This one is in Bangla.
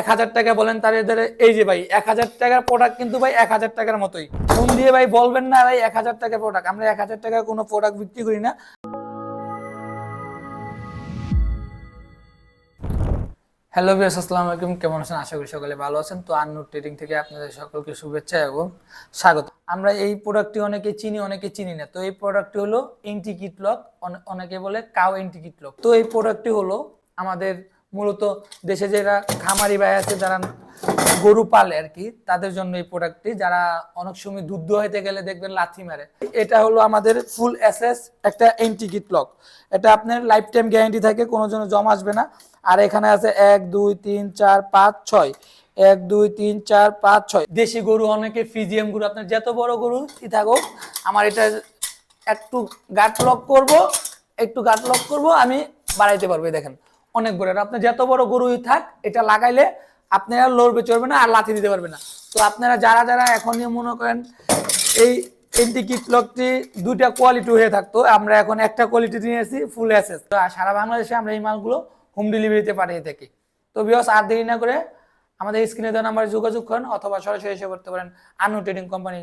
এক হাজার টাকা বলেন তার এদের, এই যে ভাই, এক হাজার টাকার প্রোডাক্ট কিন্তু ভাই এক হাজার টাকার মতোই। ফোন দিয়ে ভাই বলবেন না ভাই এক হাজার টাকার প্রোডাক্ট আমরা এক হাজার টাকার কোনো প্রোডাক্ট বিক্রি করি না। হ্যালো বিয়াস আসসালামু আলাইকুম। কেমন আছেন? আশা করি সকলে ভালো আছেন। তো আন্নু ট্রেডিং থেকে আপনাদের সকলকে শুভেচ্ছা এবং স্বাগত। আমরা এই প্রোডাক্টটি অনেকে চিনি অনেকে চিনি না। তো এই প্রোডাক্টটি হলো ইন্টিকিট লক অনেকে বলে কাউ ইন্টিকিট লক তো এই প্রোডাক্টটি হলো আমাদের মূলত দেশে যারা খামারি ভাই আছে, যারা গরু পালে আর কি, তাদের জন্য এই প্রোডাক্টটি যারা অনেক সময় দুধ দোহাইতে গেলে দেখবেন লাথি মারে। এটা হলো আমাদের ফুল এসএস একটা এন্টি এন্টিকিট লক এটা আপনার লাইফ টাইম গ্যারান্টি থাকে, কোনো জন্য জমা আসবে না। আর এখানে আছে এক, দুই, তিন, চার, পাঁচ, ছয়। এক, দুই, তিন, চার, পাঁচ, ছয়। দেশি গরু অনেকে ফিজিএম গরু, আপনার যত বড় গরু কি থাকুক, আমার এটা একটু গাট লক করব, একটু গাট লক করব, আমি বাড়াইতে পারব দেখেন। অনেক বড়। আর আপনার যত বড় গরুই থাক, এটা লাগাইলে আপনারা লড়বে, চড়বে না, আর লাথি দিতে পারবে না। তো আপনারা যারা যারা এখনই মনে করেন এই এন্টি কিট লকটি দুইটা কোয়ালিটি হয়ে থাকতো, আমরা এখন একটা কোয়ালিটি নিয়েছি ফুল অ্যাসেস তো সারা বাংলাদেশে আমরা এই মালগুলো হোম ডেলিভারিতে পাঠিয়ে থাকি। তো বিয়স আর দেরি না করে আমাদের স্ক্রিনে দেওয়া নাম্বারে যোগাযোগ করেন, অথবা সরাসরি এসে করতে পারেন আনু ট্রেডিং কোম্পানি